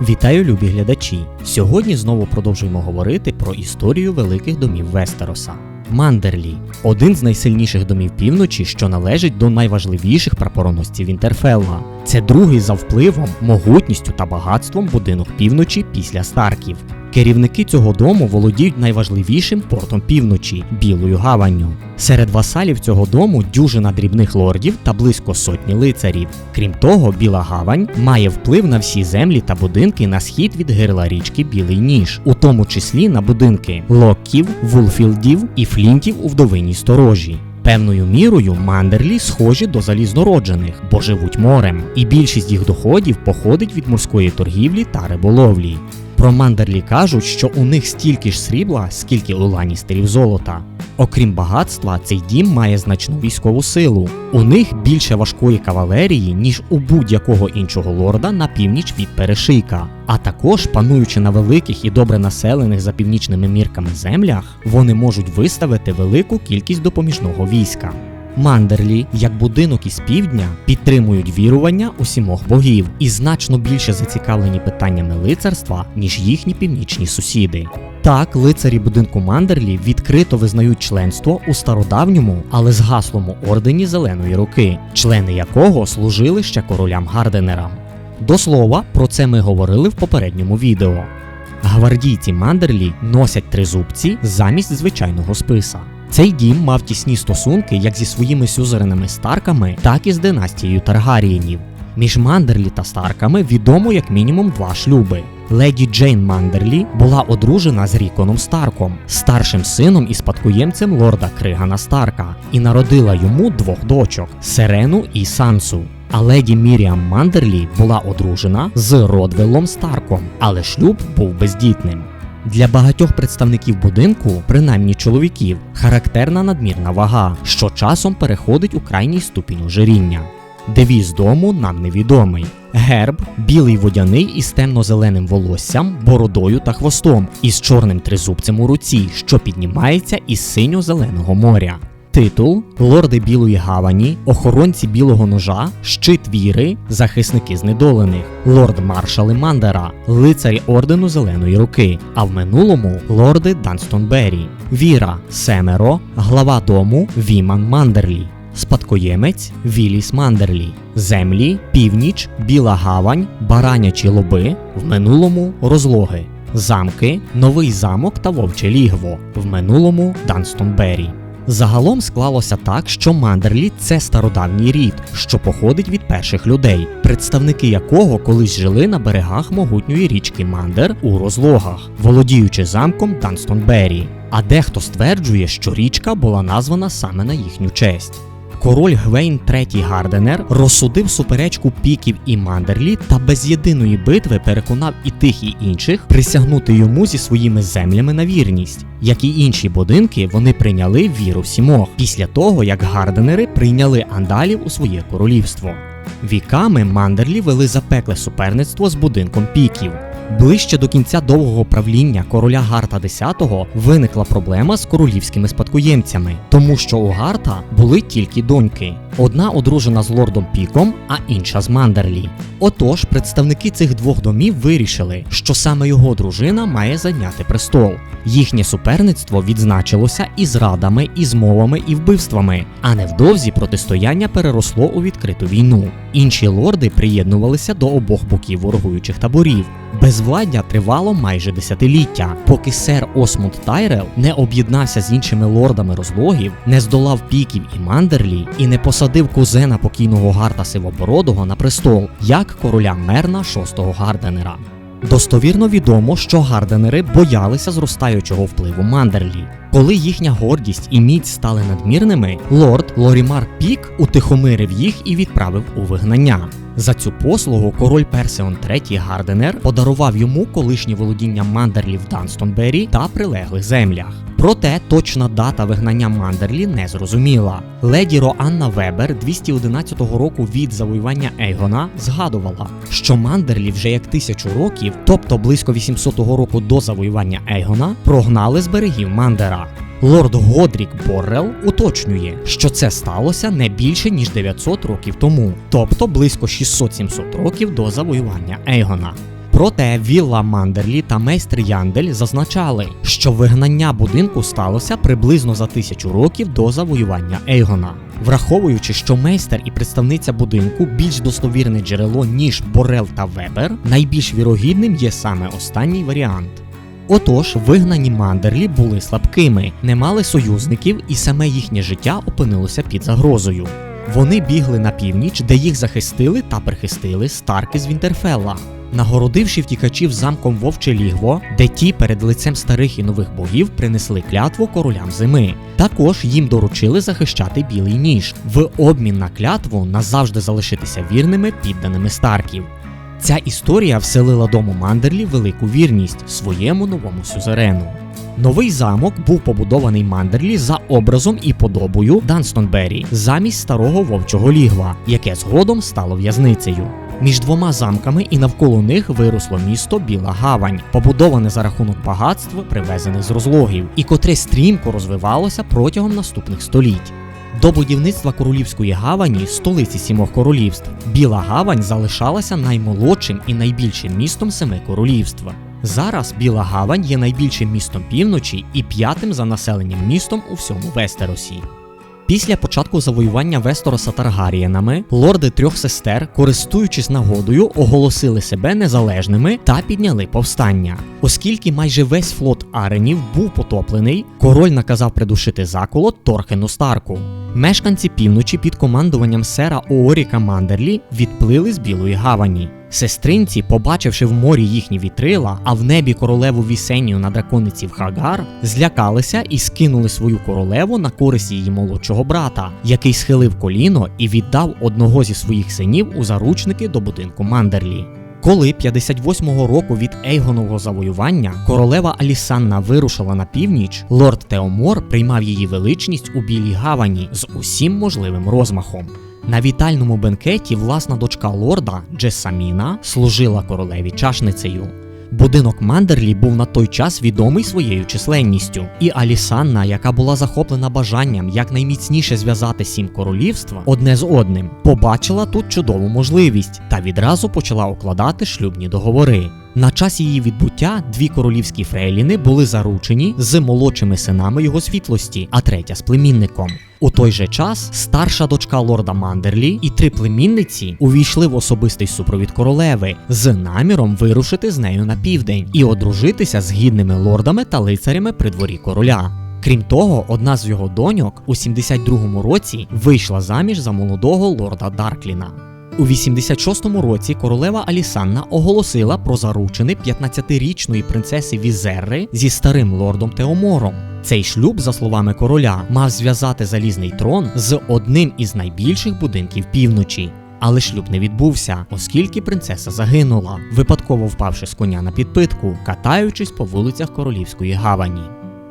Вітаю, любі глядачі! Сьогодні знову продовжуємо говорити про історію великих домів Вестероса. Мандерлі один з найсильніших домів півночі, що належить до найважливіших прапороносців Вінтерфелла. Це другий за впливом, могутністю та багатством будинок півночі після Старків. Керівники цього дому володіють найважливішим портом півночі білою гаванню. Серед васалів цього дому дюжина дрібних лордів та близько сотні лицарів. Крім того, Біла Гавань має вплив на всі землі та будинки на схід від гирла річки Білий Ніж, у тому числі на будинки Локків, Вулфілдів і Флінтів у вдовиній сторожі. Певною мірою мандерлі схожі до залізнороджених, бо живуть морем, і більшість їх доходів походить від морської торгівлі та риболовлі. Про мандерлі кажуть, що у них стільки ж срібла, скільки у ланістерів золота. Окрім багатства, цей дім має значну військову силу. У них більше важкої кавалерії, ніж у будь-якого іншого лорда на північ від перешийка. А також, пануючи на великих і добре населених за північними мірками землях, вони можуть виставити велику кількість допоміжного війська. Мандерлі, як будинок із півдня, підтримують вірування у сімох богів і значно більше зацікавлені питаннями лицарства, ніж їхні північні сусіди. Так, лицарі будинку Мандерлі відкрито визнають членство у стародавньому, але згаслому ордені Зеленої руки, члени якого служили ще королям Гарденерам. До слова, про це ми говорили в попередньому відео. Гвардійці Мандерлі носять тризубці замість звичайного списа. Цей дім мав тісні стосунки як зі своїми сюзеренами Старками, так і з династією Таргарієнів. Між Мандерлі та Старками відомо як мінімум два шлюби. Леді Джейн Мандерлі була одружена з Ріконом Старком, старшим сином і спадкоємцем лорда Кригана Старка, і народила йому двох дочок Серену і Сансу. А леді Міріам Мандерлі була одружена з Родвеллом Старком, але шлюб був бездітним. Для багатьох представників будинку, принаймні чоловіків, характерна надмірна вага, що часом переходить у крайній ступінь ожиріння. Девіз дому нам невідомий. Герб білий водяний із темно-зеленим волоссям, бородою та хвостом, із чорним тризубцем у руці, що піднімається із синьо-зеленого моря. Титул лорди Білої Гавані, охоронці білого ножа, щит віри, захисники знедолених, лорд маршали Мандера, лицарі ордену Зеленої руки, а в минулому лорди Данстонбері, Віра Семеро, глава дому Віман Мандерлі. Спадкоємець Віліс Мандерлі, землі, північ, Біла Гавань, Баранячі лоби, в минулому розлоги, замки, Новий замок та Вовче Лігво, в минулому Данстонбері. Загалом склалося так, що Мандерлі це стародавній рід, що походить від перших людей, представники якого колись жили на берегах могутньої річки Мандер у розлогах, володіючи замком Данстонбері. А дехто стверджує, що річка була названа саме на їхню честь. Король Гвейн III Гарденер розсудив суперечку піків і Мандерлі та без єдиної битви переконав і тих, і інших присягнути йому зі своїми землями на вірність. Як і інші будинки, вони прийняли віру сімох після того, як Гарденери прийняли андалів у своє королівство. Віками Мандерлі вели запекле суперництво з будинком піків. Ближче до кінця довгого правління короля Гарта X виникла проблема з королівськими спадкоємцями, тому що у Гарта були тільки доньки: одна одружена з лордом Піком, а інша з Мандерлі. Отож, представники цих двох домів вирішили, що саме його дружина має зайняти престол. Їхнє суперництво відзначилося і зрадами, і змовами, і вбивствами, а невдовзі протистояння переросло у відкриту війну. Інші лорди приєднувалися до обох боків ворогуючих таборів. Безвладдя тривало майже десятиліття, поки сер Осмунд Тайрел не об'єднався з іншими лордами розлогів, не здолав піків і Мандерлі і не посадив кузена покійного Гарта Сивобородого на престол, як короля Мерна шостого Гарденера. Достовірно відомо, що гарденери боялися зростаючого впливу Мандерлі. Коли їхня гордість і міць стали надмірними, лорд Лорімар Пік утихомирив їх і відправив у вигнання. За цю послугу король Персеон III Гарденер подарував йому колишнє володіння Мандерлі в Данстонбері та прилеглих землях. Проте точна дата вигнання Мандерлі не зрозуміла. Леді Роанна Вебер 211 року від завоювання Ейгона згадувала, що Мандерлі вже як тисячу років, тобто близько 800 року до завоювання Ейгона, прогнали з берегів Мандера. Лорд Годрік Боррел уточнює, що це сталося не більше ніж 900 років тому, тобто близько 600-700 років до завоювання Ейгона. Проте Вілла Мандерлі та майстер Яндель зазначали, що вигнання будинку сталося приблизно за тисячу років до завоювання Ейгона. Враховуючи, що майстер і представниця будинку більш достовірне джерело, ніж Борел та Вебер, найбільш вірогідним є саме останній варіант. Отож, вигнані мандерлі були слабкими, не мали союзників, і саме їхнє життя опинилося під загрозою. Вони бігли на північ, де їх захистили та прихистили старки з Вінтерфелла, нагородивши втікачів замком Вовче Лігво, де ті перед лицем старих і нових богів принесли клятву королям зими. Також їм доручили захищати білий ніж в обмін на клятву назавжди залишитися вірними підданими старків. Ця історія вселила дому Мандерлі велику вірність своєму новому сюзерену. Новий замок був побудований Мандерлі за образом і подобою Данстонбері замість старого вовчого лігва, яке згодом стало в'язницею. Між двома замками і навколо них виросло місто Біла Гавань, побудоване за рахунок багатств, привезених з розлогів, і котре стрімко розвивалося протягом наступних століть. До будівництва королівської гавані, столиці сімох королівств, Біла Гавань залишалася наймолодшим і найбільшим містом семи королівств. Зараз Біла Гавань є найбільшим містом півночі і п'ятим за населенням містом у всьому Вестеросі. Після початку завоювання Вестороса Таргарієнами, лорди трьох сестер, користуючись нагодою, оголосили себе незалежними та підняли повстання. Оскільки майже весь флот Аренів був потоплений, король наказав придушити заколот Торхену Старку. Мешканці півночі під командуванням сера Ооріка Мандерлі відплили з Білої Гавані. Сестринці, побачивши в морі їхні вітрила, а в небі королеву Вісенію на дракониці в Хагар, злякалися і скинули свою королеву на користь її молодшого брата, який схилив коліно і віддав одного зі своїх синів у заручники до будинку Мандерлі. Коли 58-го року від Ейгонового завоювання королева Алісанна вирушила на північ, лорд Теомор приймав її величність у Білій Гавані з усім можливим розмахом. На вітальному бенкеті власна дочка лорда Джесаміна служила королеві чашницею. Будинок Мандерлі був на той час відомий своєю численністю, і Алісанна, яка була захоплена бажанням якнайміцніше зв'язати сім королівств одне з одним, побачила тут чудову можливість та відразу почала укладати шлюбні договори. На час її відбуття дві королівські фрейліни були заручені з молодшими синами його світлості, а третя з племінником. У той же час старша дочка лорда Мандерлі і три племінниці увійшли в особистий супровід королеви з наміром вирушити з нею на південь і одружитися з гідними лордами та лицарями при дворі короля. Крім того, одна з його доньок у 72-му році вийшла заміж за молодого лорда Даркліна. У 86-му році королева Алісанна оголосила про заручини 15-річної принцеси Візерри зі старим лордом Теомором. Цей шлюб, за словами короля, мав зв'язати залізний трон з одним із найбільших будинків півночі. Але шлюб не відбувся, оскільки принцеса загинула, випадково впавши з коня на підпитку, катаючись по вулицях Королівської гавані.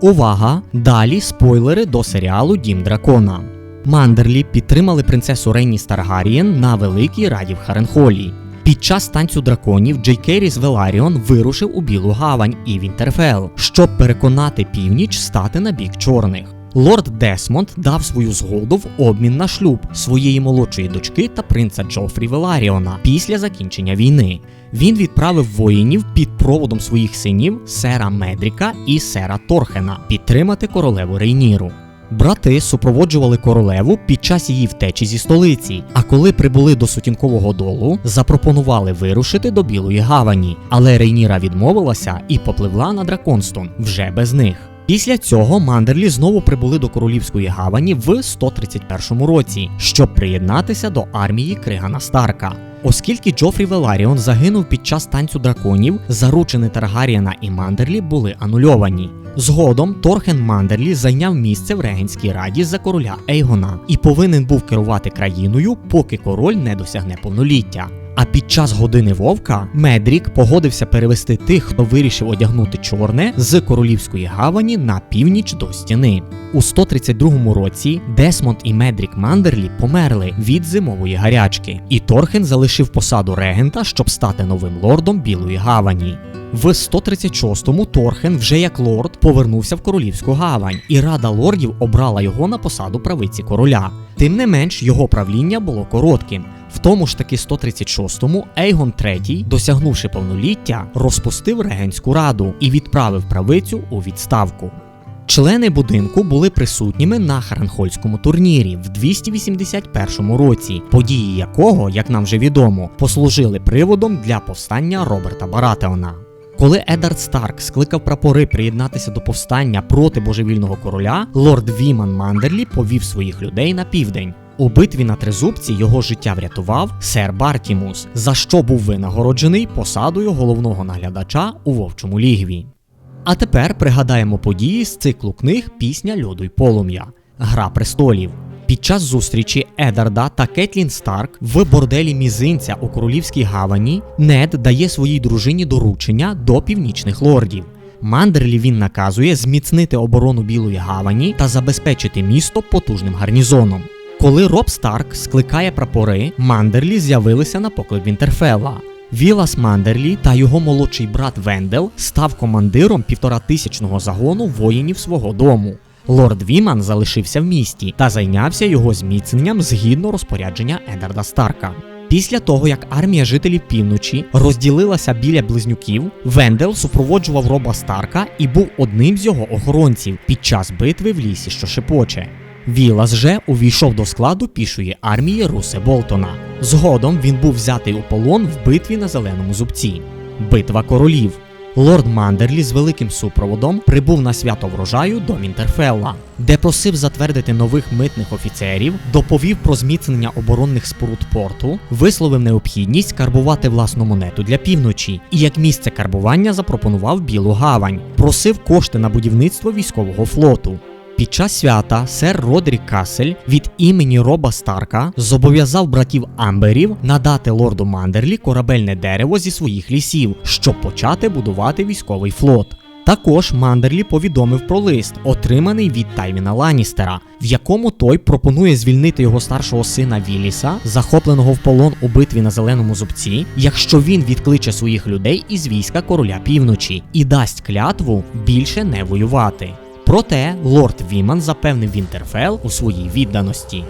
Увага! Далі спойлери до серіалу Дім Дракона. Мандерлі підтримали принцесу Рейніс Таргарієн на Великій Раді в Харенхолі. Під час танцю драконів Джей Керіс Веларіон вирушив у Білу Гавань і Вінтерфел, щоб переконати північ стати на бік чорних. Лорд Десмонд дав свою згоду в обмін на шлюб своєї молодшої дочки та принца Джофрі Веларіона після закінчення війни. Він відправив воїнів під проводом своїх синів Сера Медріка і Сера Торхена підтримати королеву Рейніру. Брати супроводжували королеву під час її втечі зі столиці. А коли прибули до сутінкового долу, запропонували вирушити до Білої гавані. Але Рейніра відмовилася і попливла на Драконстон вже без них. Після цього Мандерлі знову прибули до королівської гавані в 131 році, щоб приєднатися до армії Кригана Старка. Оскільки Джофрі Веларіон загинув під час танцю драконів, заручини Таргаріана і Мандерлі були анульовані. Згодом Торхен Мандерлі зайняв місце в регенській раді за короля Ейгона і повинен був керувати країною, поки король не досягне повноліття. А під час години вовка Медрік погодився перевести тих, хто вирішив одягнути чорне з королівської гавані на північ до стіни. У 132 році Десмонд і Медрік Мандерлі померли від зимової гарячки, і Торхен залишив посаду регента, щоб стати новим лордом Білої гавані. В 136-му Торхен вже як лорд повернувся в королівську гавань, і рада лордів обрала його на посаду правиці короля. Тим не менш, його правління було коротким. В тому ж таки 136-му Ейгон III, досягнувши повноліття, розпустив регенську раду і відправив правицю у відставку. Члени будинку були присутніми на Харенхольському турнірі в 281 році, події якого, як нам вже відомо, послужили приводом для повстання Роберта Баратеона. Коли Едард Старк скликав прапори приєднатися до повстання проти божевільного короля, лорд Віман Мандерлі повів своїх людей на південь. У битві на тризубці його життя врятував сер Бартімус, за що був винагороджений посадою головного наглядача у вовчому лігві. А тепер пригадаємо події з циклу книг Пісня льоду й полум'я Гра престолів. Під час зустрічі Едарда та Кетлін Старк в борделі мізинця у королівській гавані Нед дає своїй дружині доручення до північних лордів. Мандерлі він наказує зміцнити оборону Білої гавані та забезпечити місто потужним гарнізоном. Коли Роб Старк скликає прапори, Мандерлі з'явилися на поклик Вінтерфелла. Вілас Мандерлі та його молодший брат Вендел став командиром півторатисячного загону воїнів свого дому. Лорд Віман залишився в місті та зайнявся його зміцненням згідно розпорядження Едарда Старка. Після того, як армія жителів півночі розділилася біля близнюків, Вендел супроводжував роба Старка і був одним з його охоронців під час битви в лісі, що шепоче. Вілас же увійшов до складу пішої армії Русе Болтона. Згодом він був взятий у полон в битві на зеленому зубці. Битва королів. Лорд Мандерлі з великим супроводом прибув на свято врожаю до Мінтерфелла, де просив затвердити нових митних офіцерів, доповів про зміцнення оборонних споруд порту, висловив необхідність карбувати власну монету для півночі і як місце карбування запропонував Білу Гавань, просив кошти на будівництво військового флоту. Під час свята сер Родрік Касель від імені Роба Старка зобов'язав братів Амберів надати лорду Мандерлі корабельне дерево зі своїх лісів, щоб почати будувати військовий флот. Також Мандерлі повідомив про лист, отриманий від Тайвіна Ланністера, в якому той пропонує звільнити його старшого сина Віліса, захопленого в полон у битві на зеленому зубці, якщо він відкличе своїх людей із війська короля півночі і дасть клятву більше не воювати. Проте лорд Віман запевнив Вінтерфел у своїй відданості.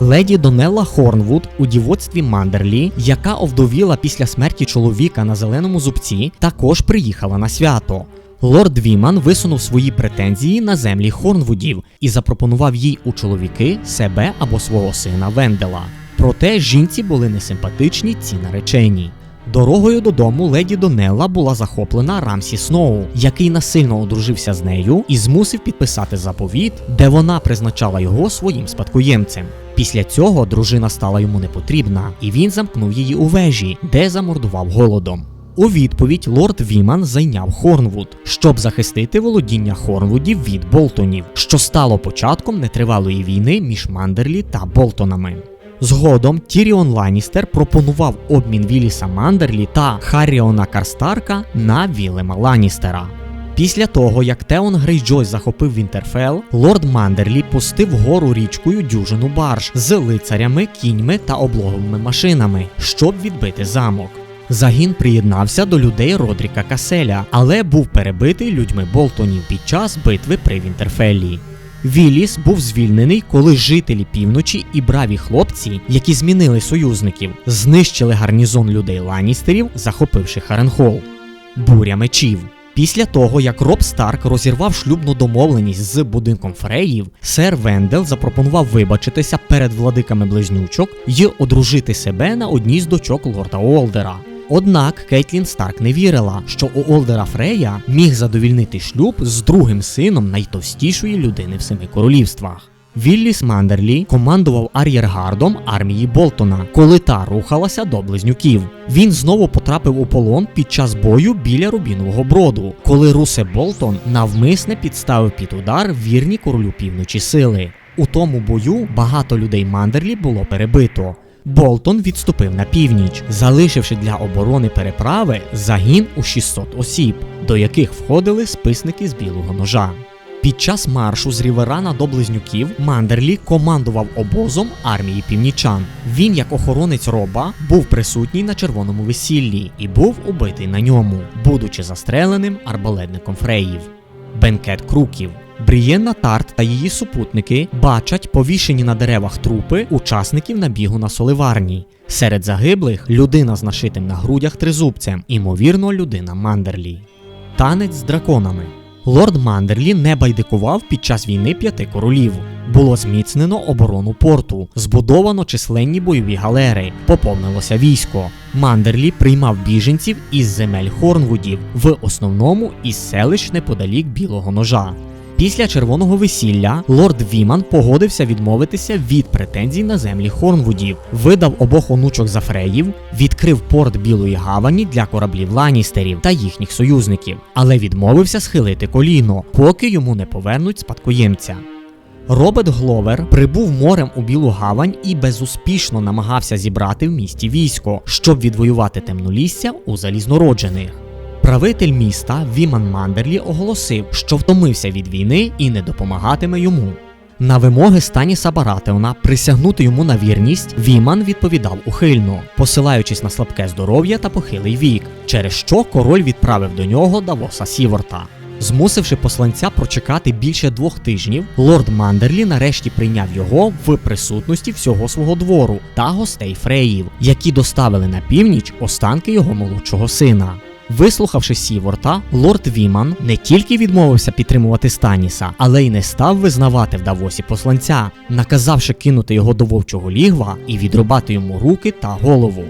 Леді Донелла Хорнвуд у дівоцтві Мандерлі, яка овдовіла після смерті чоловіка на зеленому зубці, також приїхала на свято. Лорд Віман висунув свої претензії на землі Хорнвудів і запропонував їй у чоловіки себе або свого сина Вендела. Проте жінці були несимпатичні ці наречені. Дорогою додому леді Донелла була захоплена Рамсі Сноу, який насильно одружився з нею і змусив підписати заповіт, де вона призначала його своїм спадкоємцем. Після цього дружина стала йому непотрібна, і він замкнув її у вежі, де замордував голодом. У відповідь лорд Віман зайняв Хорнвуд, щоб захистити володіння Хорнвудів від Болтонів, що стало початком нетривалої війни між Мандерлі та Болтонами. Згодом Тіріон Ланністер пропонував обмін Віліса Мандерлі та Харріона Карстарка на Вілема Ланністера. Після того, як Теон Грейджой захопив Вінтерфел, лорд Мандерлі пустив гору річкою дюжину барж з лицарями, кіньми та облоговими машинами, щоб відбити замок. Загін приєднався до людей Родріка Каселя, але був перебитий людьми Болтонів під час битви при Вінтерфеллі. Віліс був звільнений, коли жителі півночі і браві хлопці, які змінили союзників, знищили гарнізон людей Ланністерів, захопивши Харенхол. Буря мечів. Після того, як Роб Старк розірвав шлюбну домовленість з будинком Фреїв, сер Вендел запропонував вибачитися перед владиками близнючок і одружити себе на одній з дочок лорда Олдера. Однак Кейтлін Старк не вірила, що у Олдера Фрея міг задовільнити шлюб з другим сином найтовстішої людини в семи королівствах. Вілліс Мандерлі командував ар'єргардом армії Болтона, коли та рухалася до близнюків. Він знову потрапив у полон під час бою біля Рубінового броду, коли Русе Болтон навмисне підставив під удар вірні королю півночі сили. У тому бою багато людей Мандерлі було перебито. Болтон відступив на північ, залишивши для оборони переправи загін у 600 осіб, до яких входили списники з білого ножа. Під час маршу з Ріверана до близнюків Мандерлі командував обозом армії північан. Він, як охоронець роба, був присутній на червоному весіллі і був убитий на ньому, будучи застреленим арбалетником фреїв. Бенкет круків. Брієнна Тарт та її супутники бачать повішені на деревах трупи учасників набігу на соливарні. Серед загиблих людина з нашитим на грудях тризубцем, імовірно, людина Мандерлі. Танець з драконами. Лорд Мандерлі не байдикував під час війни п'яти королів. Було зміцнено оборону порту, збудовано численні бойові галери, поповнилося військо. Мандерлі приймав біженців із земель Хорнвудів, в основному із селищ неподалік Білого Ножа. Після червоного весілля лорд Віман погодився відмовитися від претензій на землі Хорнвудів, видав обох онучок за фреїв, відкрив порт Білої Гавані для кораблів Ланістерів та їхніх союзників, але відмовився схилити коліно, поки йому не повернуть спадкоємця. Роберт Гловер прибув морем у Білу Гавань і безуспішно намагався зібрати в місті військо, щоб відвоювати темнолісся у залізнороджених. Правитель міста Віман Мандерлі оголосив, що втомився від війни і не допомагатиме йому. На вимоги Станіса Баратеона присягнути йому на вірність, Віман відповідав ухильно, посилаючись на слабке здоров'я та похилий вік, через що король відправив до нього Давоса Сіворта. Змусивши посланця прочекати більше двох тижнів, лорд Мандерлі нарешті прийняв його в присутності всього свого двору та гостей Фреїв, які доставили на північ останки його молодшого сина. Вислухавши Сіворта, лорд Віман не тільки відмовився підтримувати Станіса, але й не став визнавати в Давосі посланця, наказавши кинути його до вовчого лігва і відрубати йому руки та голову.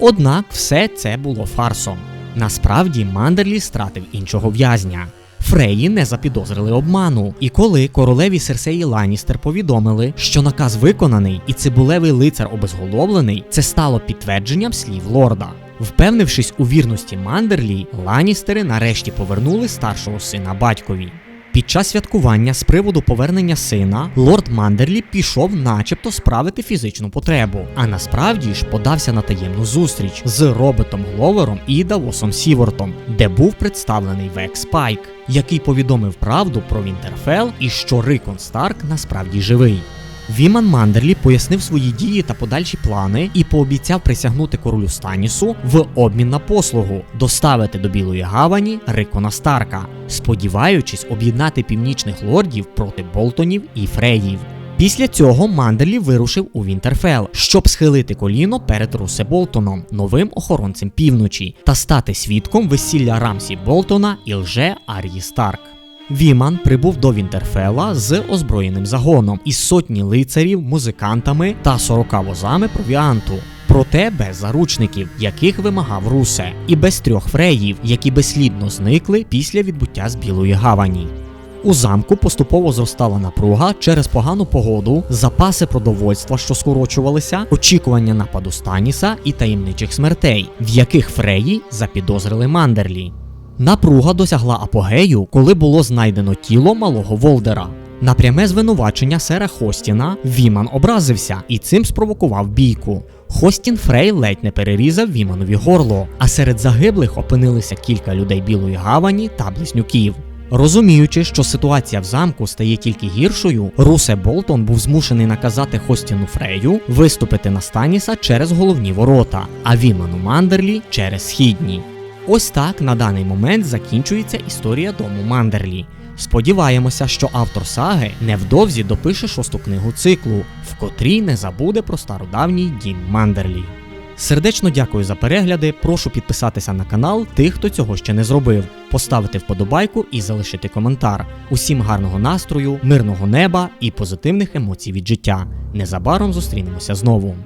Однак все це було фарсом. Насправді Мандерлі стратив іншого в'язня. Фреї не запідозрили обману, і коли королеві Серсеї Ланістер повідомили, що наказ виконаний і цибулевий лицар обезголовлений, це стало підтвердженням слів лорда. Впевнившись у вірності Мандерлі, Ланістери нарешті повернули старшого сина батькові. Під час святкування з приводу повернення сина лорд Мандерлі пішов, начебто, справити фізичну потребу, а насправді ж подався на таємну зустріч з Робертом Гловером і Давосом Сівортом, де був представлений Век Спайк, який повідомив правду про Вінтерфел і що Рикон Старк насправді живий. Віман Мандерлі пояснив свої дії та подальші плани і пообіцяв присягнути королю Станісу в обмін на послугу доставити до Білої Гавані Рикона Старка, сподіваючись об'єднати північних лордів проти Болтонів і Фреїв. Після цього Мандерлі вирушив у Вінтерфел, щоб схилити коліно перед Русе Болтоном, новим охоронцем півночі, та стати свідком весілля Рамсі Болтона і лже Арії Старк. Віман прибув до Вінтерфела з озброєним загоном із сотні лицарів, музикантами та 40 возами провіанту. Проте без заручників, яких вимагав Русе, і без трьох фреїв, які безслідно зникли після відбуття з Білої Гавані. У замку поступово зростала напруга через погану погоду, запаси продовольства, що скорочувалися, очікування нападу Станіса і таємничих смертей, в яких фреї запідозрили Мандерлі. Напруга досягла апогею, коли було знайдено тіло малого Волдера. На пряме звинувачення сера Хостіна Віман образився і цим спровокував бійку. Хостін Фрей ледь не перерізав Віманові горло, а серед загиблих опинилися кілька людей Білої Гавані та близнюків. Розуміючи, що ситуація в замку стає тільки гіршою, Русе Болтон був змушений наказати Хостіну Фрею виступити на Станіса через головні ворота, а Віману Мандерлі через східні. Ось так на даний момент закінчується історія дому Мандерлі. Сподіваємося, що автор саги невдовзі допише шосту книгу циклу, в котрій не забуде про стародавній дім Мандерлі. Сердечно дякую за перегляди. Прошу підписатися на канал тих, хто цього ще не зробив, поставити вподобайку і залишити коментар. Усім гарного настрою, мирного неба і позитивних емоцій від життя. Незабаром зустрінемося знову.